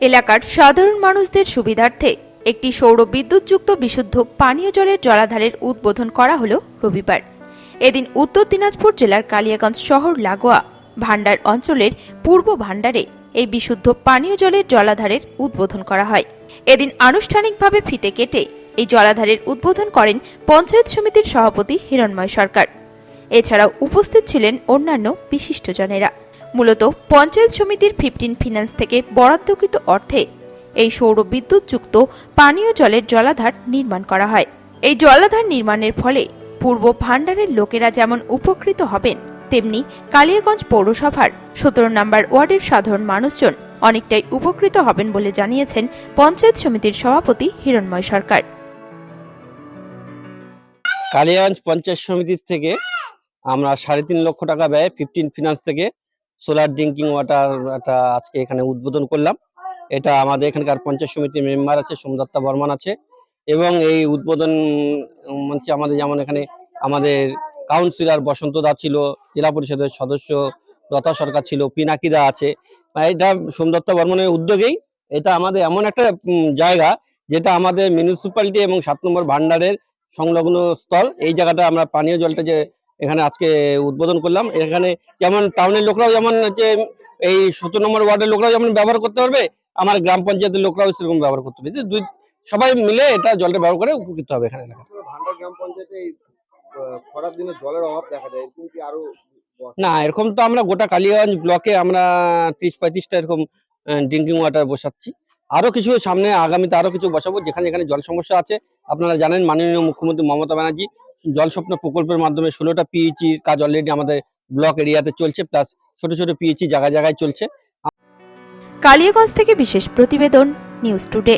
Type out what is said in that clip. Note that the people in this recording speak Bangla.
এলাকার সাধারণ মানুষদের সুবিধার্থে একটি সৌর বিদ্যুৎযুক্ত বিশুদ্ধ পানীয় জলের জলাধারের উদ্বোধন করা হল রবিবার। এদিন উত্তর দিনাজপুর জেলার কালিয়াগঞ্জ শহর লাগোয়া ভান্ডার অঞ্চলের পূর্ব ভান্ডারে এই বিশুদ্ধ পানীয় জলের জলাধারের উদ্বোধন করা হয়। এদিন আনুষ্ঠানিকভাবে ফিতে কেটে এই জলাধারের উদ্বোধন করেন পঞ্চায়েত সমিতির সভাপতি হিরণময় সরকার। এছাড়াও উপস্থিত ছিলেন অন্যান্য বিশিষ্টজনেরা। মূলত পঞ্চায়েত সমিতির ফিফটিন ফিন্যান্স থেকে বরাদ্দকৃত অর্থে এই সৌর বিদ্যুৎযুক্ত পানীয় জলের জলাধার নির্মাণ করা হয়। এই জলাধার নির্মাণের ফলে পূর্ব ভান্ডারের লোকেরা যেমন উপকৃত হবেন, তেমনি কালিয়াগঞ্জ পৌরসভার সতেরো নম্বর ওয়ার্ডের সাধারণ মানুষজন অনেকটাই উপকৃত হবেন বলে জানিয়েছেন পঞ্চায়েত সমিতির সভাপতি হিরণময় সরকার। কালিয়াগঞ্জ পঞ্চায়েত সমিতির থেকে আমরা সাড়ে তিন লক্ষ টাকা ব্যয় ফিফটিন ফিনান্স থেকে সোলার ড্রিঙ্কিং ওয়াটার একটা আজকে এখানে উদ্বোধন করলাম। এটা আমাদের এখানকার পঞ্চায়েত সমিতির মেম্বার আছে, সোমদত্তা বর্মন আছে। এবং এই উদ্বোধন মঞ্চে আমাদের যেমন এখানে আমাদের কাউন্সিলর বসন্ত দা ছিল, জেলা পরিষদের সদস্য লতা সরকার ছিল পিনাকিদা আছে। এটা সোমদত্তা বর্মনের উদ্যোগেই এটা আমাদের এমন একটা জায়গা যেটা আমাদের মিউনিসিপ্যালিটি এবং সাত নম্বর ভান্ডারের সংলগ্ন স্থল। এই জায়গাটা আমরা পানীয় জলটা যে এখানে আজকে উদ্বোধন করলাম। এখানে যেমন টাউনের লোকরাও যেমন হচ্ছে এই সতেরো নম্বর ওয়ার্ডের লোকরাও যেমন ব্যবহার করতে পারবে আমার গ্রাম পঞ্চায়েতের লোকরাও সেরকম ব্যবহার করতে পারবে। দুই সবাই মিলে এটা জলটা ব্যবহার করে উপকৃত হবে এখানে এলাকা। গ্রাম পঞ্চায়েতে খরার দিনে জলের অভাব দেখা যায় কি আরও না এরকম তো আমরা গোটা কালিয়াগঞ্জ ব্লকে আমরা ত্রিশ পঁয়ত্রিশটা এরকম ড্রিঙ্কিং ওয়াটার বসাচ্ছি। আরও কিছু সামনে আগামীতে আরও কিছু বসাবো যেখানে যেখানে জল সমস্যা আছে। আপনারা জানেন মাননীয় মুখ্যমন্ত্রী মমতা ব্যানার্জি জল স্বপ্ন প্রকল্পের মাধ্যমে ষোলোটা পিএইচি কাজ অলরেডি আমাদের ব্লক এরিয়াতে চলছে প্লাস ছোট ছোট পিএইচি জায়গায় জায়গায় চলছে। কালিয়াগঞ্জ থেকে বিশেষ প্রতিবেদন নিউজ টুডে